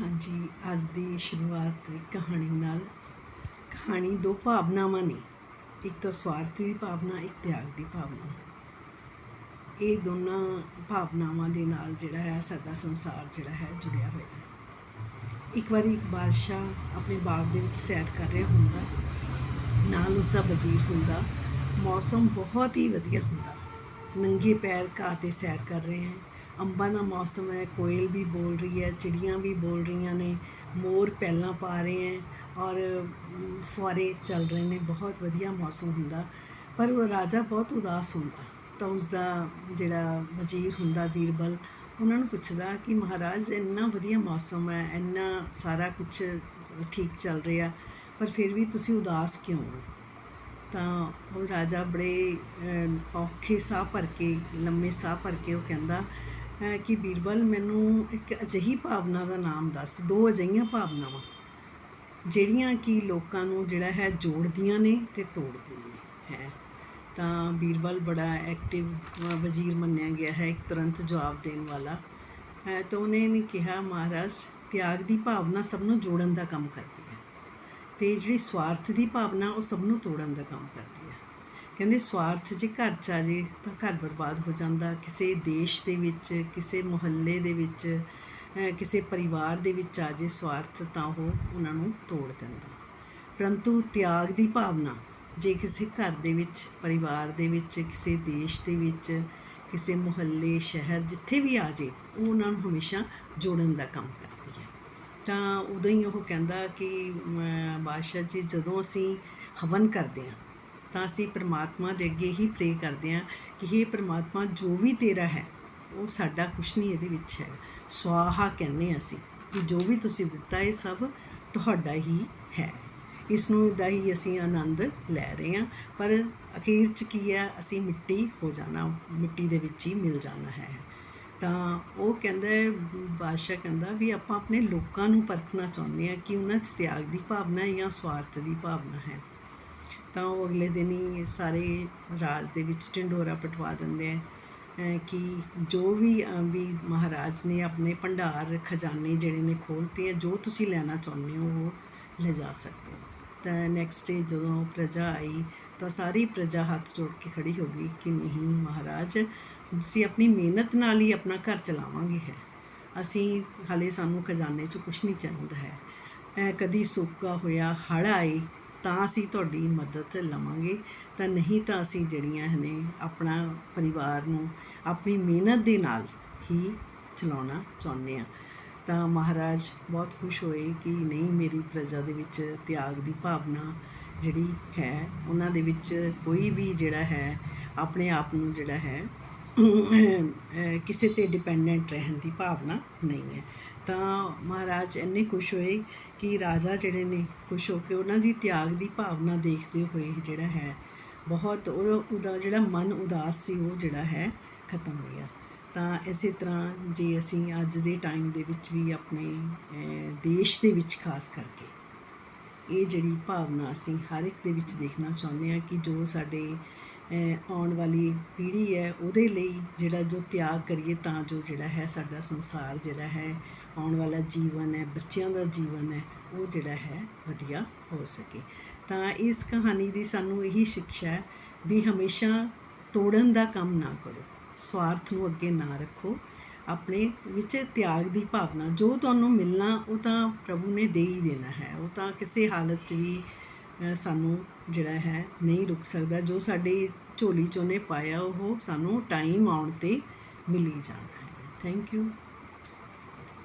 ਹਾਂਜੀ, ਅੱਜ ਦੀ ਸ਼ੁਰੂਆਤ ਕਹਾਣੀ ਨਾਲ। ਕਹਾਣੀ ਦੋ ਭਾਵਨਾਵਾਂ ਨੇ। ਇੱਕ ਤਾਂ ਸਵਾਰਥ ਦੀ ਭਾਵਨਾ, ਇੱਕ ਤਿਆਗ ਦੀ ਭਾਵਨਾ। ਇਹ ਦੋਨਾਂ ਭਾਵਨਾਵਾਂ ਦੇ ਨਾਲ ਜਿਹੜਾ ਹੈ, ਸਾਡਾ ਸੰਸਾਰ ਜਿਹੜਾ ਹੈ, ਜੁੜਿਆ ਹੋਇਆ ਹੈ। ਇੱਕ ਵਾਰੀ ਇੱਕ ਬਾਦਸ਼ਾਹ ਆਪਣੇ ਬਾਗ ਦੇ ਵਿੱਚ ਸੈਰ ਕਰ ਰਿਹਾ ਹੁੰਦਾ। ਨਾਲ ਉਸ ਦਾ ਵਜ਼ੀਰ ਹੁੰਦਾ। ਮੌਸਮ ਬਹੁਤ ਹੀ ਵਧੀਆ ਹੁੰਦਾ। ਨੰਗੇ ਪੈਰ ਘਾਹ ਤੇ ਸੈਰ ਕਰ ਰਹੇ ਹੈ ਅੰਬਾਂ ਦਾ ਮੌਸਮ ਹੈ, ਕੋਇਲ ਵੀ ਬੋਲ ਰਹੀ ਹੈ, ਚਿੜੀਆਂ ਵੀ ਬੋਲ ਰਹੀਆਂ ਨੇ, ਮੋਰ ਪੈਲਾਂ ਪਾ ਰਹੇ ਹੈ ਔਰ ਫੁਆਰੇ ਚੱਲ ਰਹੇ ਨੇ, ਬਹੁਤ ਵਧੀਆ ਮੌਸਮ ਹੁੰਦਾ। ਪਰ ਉਹ ਰਾਜਾ ਬਹੁਤ ਉਦਾਸ ਹੁੰਦਾ, ਤਾਂ ਉਸ ਦਾ ਜਿਹੜਾ ਵਜ਼ੀਰ ਹੁੰਦਾ ਵੀਰਬਲ, ਉਹਨਾਂ ਨੂੰ ਪੁੱਛਦਾ ਕਿ ਮਹਾਰਾਜ, ਇੰਨਾ ਵਧੀਆ ਮੌਸਮ ਹੈ, ਇੰਨਾ ਸਾਰਾ ਕੁਝ ਠੀਕ ਚੱਲ ਰਿਹਾ, ਪਰ ਫਿਰ ਵੀ ਤੁਸੀਂ ਉਦਾਸ ਕਿਉਂ ਹੋ? ਤਾਂ ਉਹ ਰਾਜਾ ਬੜੇ ਔਖੇ ਸਾਹ ਭਰ ਕੇ, ਲੰਮੇ ਸਾਹ ਭਰ ਕੇ ਉਹ ਕਹਿੰਦਾ ਕਿ ਬੀਰਬਲ, ਮੈਨੂੰ ਇੱਕ ਅਜਿਹੀ ਭਾਵਨਾ ਦਾ ਨਾਮ ਦੱਸ, ਦੋ ਅਜਿਹੀਆਂ ਭਾਵਨਾਵਾਂ, ਜਿਹੜੀਆਂ ਕਿ ਲੋਕਾਂ ਨੂੰ ਜਿਹੜਾ ਹੈ ਜੋੜਦੀਆਂ ਨੇ ਤੇ ਤੋੜਦੀਆਂ ਨੇ, ਹੈ। ਤਾਂ ਬੀਰਬਲ ਬੜਾ ਐਕਟਿਵ ਵਜ਼ੀਰ ਮੰਨਿਆ ਗਿਆ ਹੈ, ਇੱਕ ਤੁਰੰਤ ਜਵਾਬ ਦੇਣ ਵਾਲਾ, ਹੈ। ਤਾਂ ਉਹਨੇ ਨੇ ਕਿਹਾ, ਮਹਾਰਾਜ, ਤਿਆਗ ਦੀ ਭਾਵਨਾ ਸਭ ਨੂੰ ਜੋੜਨ ਦਾ ਕੰਮ ਕਰਦੀ ਹੈ ਤੇ ਜਿਹੜੀ ਸਵਾਰਥ ਦੀ ਭਾਵਨਾ, ਉਹ ਸਭ ਨੂੰ ਤੋੜਨ ਦਾ ਕੰਮ ਕਰਦੀ ਹੈ। ਕਹਿੰਦੇ ਸਵਾਰਥ ਜੇ ਘਰ ਚ ਆ ਜੇ ਤਾਂ ਘਰ ਬਰਬਾਦ ਹੋ ਜਾਂਦਾ। ਕਿਸੇ ਦੇਸ਼ ਦੇ ਵਿੱਚ, ਕਿਸੇ ਮੁਹੱਲੇ ਦੇ ਵਿੱਚ ਕਿਸੇ ਪਰਿਵਾਰ ਦੇ ਵਿੱਚ ਆ ਜੇ ਸਵਾਰਥ ਤਾਂ ਉਹ ਉਹਨਾਂ ਨੂੰ ਤੋੜ ਦਿੰਦਾ। ਪਰੰਤੂ ਤਿਆਗ ਦੀ ਭਾਵਨਾ, ਜੇ ਕਿਸੇ ਘਰ ਦੇ ਵਿੱਚ, ਪਰਿਵਾਰ ਦੇ ਵਿੱਚ, ਕਿਸੇ ਦੇਸ਼ ਦੇ ਵਿੱਚ, ਕਿਸੇ ਮੁਹੱਲੇ, ਸ਼ਹਿਰ ਜਿੱਥੇ ਵੀ ਆ ਜੇ, ਉਹ ਉਹਨਾਂ ਨੂੰ ਹਮੇਸ਼ਾ ਜੋੜਨ ਦਾ ਕੰਮ ਕਰਦੀ ਹੈ। ਤਾਂ ਉਦੋਂ ਹੀ ਉਹ ਕਹਿੰਦਾ ਕਿ ਬਾਦਸ਼ਾਹ ਜੀ ਜਦੋਂ ਅਸੀਂ ਹਵਨ ਕਰਦੇ ਹਾਂ ਤਾਂ ਅਸੀਂ ਪ੍ਰਮਾਤਮਾ ਦੇ ਅੱਗੇ ਹੀ ਪ੍ਰੇ ਕਰਦੇ ਹਾਂ ਕਿ ਇਹ ਪ੍ਰਮਾਤਮਾ, ਜੋ ਵੀ ਤੇਰਾ ਹੈ, ਉਹ ਸਾਡਾ ਕੁਛ ਨਹੀਂ ਇਹਦੇ ਵਿੱਚ ਹੈ ਸਵਾਹਾ ਕਹਿੰਦੇ ਹਾਂ ਅਸੀਂ ਕਿ ਜੋ ਵੀ ਤੁਸੀਂ ਦਿੱਤਾ ਇਹ ਸਭ ਤੁਹਾਡਾ ਹੀ ਹੈ। ਇਸ ਨੂੰ ਦਾ ਹੀ ਅਸੀਂ ਆਨੰਦ ਲੈ ਰਹੇ ਹਾਂ। ਪਰ ਅਖੀਰ ਚ ਕੀ ਹੈ, ਅਸੀਂ ਮਿੱਟੀ ਹੋ ਜਾਣਾ, ਮਿੱਟੀ ਦੇ ਵਿੱਚ ਹੀ ਮਿਲ ਜਾਣਾ ਹੈ। ਤਾਂ ਉਹ ਕਹਿੰਦਾ ਬਾਦਸ਼ਾਹ ਕਹਿੰਦਾ ਵੀ ਆਪਾਂ ਆਪਣੇ ਲੋਕਾਂ ਨੂੰ ਪਰਖਣਾ ਚਾਹੁੰਦੇ ਹਾਂ ਕਿ ਉਹਨਾਂ 'ਚ ਤਿਆਗ ਦੀ ਭਾਵਨਾ ਹੈ ਜਾਂ ਸਵਾਰਥ ਦੀ ਭਾਵਨਾ ਹੈ। ਤਾਂ ਉਹ ਅਗਲੇ ਦਿਨ ਹੀ ਸਾਰੇ ਰਾਜ ਦੇ ਵਿੱਚ ਢਿੰਡੋਰਾ ਪਟਵਾ ਦਿੰਦੇ ਆ। ਕਿ ਜੋ ਵੀ ਵੀ ਮਹਾਰਾਜ ਨੇ ਆਪਣੇ ਭੰਡਾਰ, ਖਜ਼ਾਨੇ ਜਿਹੜੇ ਨੇ ਖੋਲ੍ਹਤੇ ਆ ਜੋ ਤੁਸੀਂ ਲੈਣਾ ਚਾਹੁੰਦੇ ਹੋ, ਉਹ ਲਿਜਾ ਸਕਦੇ ਹੋ। ਤਾਂ ਨੈਕਸਟ ਡੇ ਜਦੋਂ ਪ੍ਰਜਾ ਆਈ, ਤਾਂ ਸਾਰੀ ਪ੍ਰਜਾ ਹੱਥ ਜੋੜ ਕੇ ਖੜੀ ਹੋ ਗਈ ਕਿ ਨਹੀਂ ਮਹਾਰਾਜ, ਅਸੀਂ ਆਪਣੀ ਮਿਹਨਤ ਨਾਲ ਹੀ ਆਪਣਾ ਘਰ ਚਲਾਵਾਂਗੇ ਹੈ। ਅਸੀਂ ਹਾਲੇ ਸਾਨੂੰ ਖਜ਼ਾਨੇ 'ਚ ਕੁਝ ਨਹੀਂ ਚਾਹੀਦਾ ਹੈ। ਐ ਕਦੀ ਸੁੱਕਾ ਹੋਇਆ, ਹੜ੍ਹ ਆਈ ਤਾਂ ਅਸੀਂ ਤੁਹਾਡੀ ਮਦਦ ਲਵਾਂਗੇ। ਤਾਂ ਨਹੀਂ ਤਾਂ ਅਸੀਂ ਜਿਹੜੀਆਂ ਨੇ ਆਪਣਾ ਪਰਿਵਾਰ ਨੂੰ ਆਪਣੀ ਮਿਹਨਤ ਦੇ ਨਾਲ ਹੀ ਚਲਾਉਣਾ ਚਾਹੁੰਦੇ ਆ ਤਾਂ ਮਹਾਰਾਜ ਬਹੁਤ ਖੁਸ਼ ਹੋਏ ਕਿ ਨਹੀਂ, ਮੇਰੀ ਪ੍ਰਜਾ ਦੇ ਵਿੱਚ ਤਿਆਗ ਦੀ ਭਾਵਨਾ ਜਿਹੜੀ ਹੈ, ਉਹਨਾਂ ਦੇ ਵਿੱਚ ਕੋਈ ਵੀ ਜਿਹੜਾ ਹੈ, ਆਪਣੇ ਆਪ ਨੂੰ ਜਿਹੜਾ ਹੈ ਕਿਸੇ ਤੇ ਡਿਪੈਂਡੈਂਟ ਰਹਿਣ ਦੀ ਭਾਵਨਾ ਨਹੀਂ ਹੈ। ਤਾਂ ਮਹਾਰਾਜ ਇੰਨੇ ਖੁਸ਼ ਹੋਏ ਕਿ ਰਾਜਾ ਜਿਹੜੇ ਨੇ ਖੁਸ਼ ਹੋ ਕੇ ਉਹਨਾਂ ਦੀ ਤਿਆਗ ਦੀ ਭਾਵਨਾ ਦੇਖਦੇ ਹੋਏ ਜਿਹੜਾ ਹੈ, ਬਹੁਤ ਉਹਦਾ ਉਹਦਾ ਜਿਹੜਾ ਮਨ ਉਦਾਸ ਸੀ, ਉਹ ਜਿਹੜਾ ਹੈ, ਖਤਮ ਹੋ ਗਿਆ ਤਾਂ ਇਸੇ ਤਰ੍ਹਾਂ ਜੇ ਅਸੀਂ ਅੱਜ ਦੇ ਟਾਈਮ ਦੇ ਵਿੱਚ ਵੀ ਆਪਣੇ ਦੇਸ਼ ਦੇ ਵਿੱਚ ਖਾਸ ਕਰਕੇ ਇਹ ਜਿਹੜੀ ਭਾਵਨਾ ਅਸੀਂ ਹਰ ਇੱਕ ਦੇ ਵਿੱਚ ਦੇਖਣਾ ਚਾਹੁੰਦੇ ਹਾਂ ਕਿ ਜੋ ਸਾਡੇ ਆਉਣ ਵਾਲੀ ਪੀੜ੍ਹੀ ਹੈ, ਉਹਦੇ ਲਈ ਜਿਹੜਾ ਜੋ ਤਿਆਗ ਕਰੀਏ ਤਾਂ ਜੋ ਜਿਹੜਾ ਹੈ ਸਾਡਾ ਸੰਸਾਰ ਜਿਹੜਾ ਹੈ, ਆਉਣ ਵਾਲਾ ਜੀਵਨ ਹੈ, ਬੱਚਿਆਂ ਦਾ ਜੀਵਨ ਹੈ, ਉਹ ਜਿਹੜਾ ਹੈ ਵਧੀਆ ਹੋ ਸਕੇ। ਤਾਂ ਇਸ ਕਹਾਣੀ ਦੀ ਸਾਨੂੰ ਇਹੀ ਸਿੱਖਿਆ ਹੈ ਵੀ ਹਮੇਸ਼ਾ ਤੋੜਨ ਦਾ ਕੰਮ ਨਾ ਕਰੋ, ਸਵਾਰਥ ਨੂੰ ਅੱਗੇ ਨਾ ਰੱਖੋ, ਆਪਣੇ ਵਿੱਚ ਤਿਆਗ ਦੀ ਭਾਵਨਾ, ਜੋ ਤੁਹਾਨੂੰ ਮਿਲਣਾ ਉਹ ਤਾਂ ਪ੍ਰਭੂ ਨੇ ਦੇ ਹੀ ਦੇਣਾ ਹੈ, ਉਹ ਤਾਂ ਕਿਸੇ ਹਾਲਤ 'ਚ ਵੀ ਸਾਨੂੰ ਜਿਹੜਾ ਹੈ ਨਹੀਂ ਰੁਕ ਸਕਦਾ। ਜੋ ਸਾਡੇ ਝੋਲੀ 'ਚੋਂ ਨੇ ਪਾਇਆ, ਉਹ ਸਾਨੂੰ ਟਾਈਮ ਆਉਣ ਤੇ ਮਿਲੀ ਜਾਣਾ ਹੈ। Thank you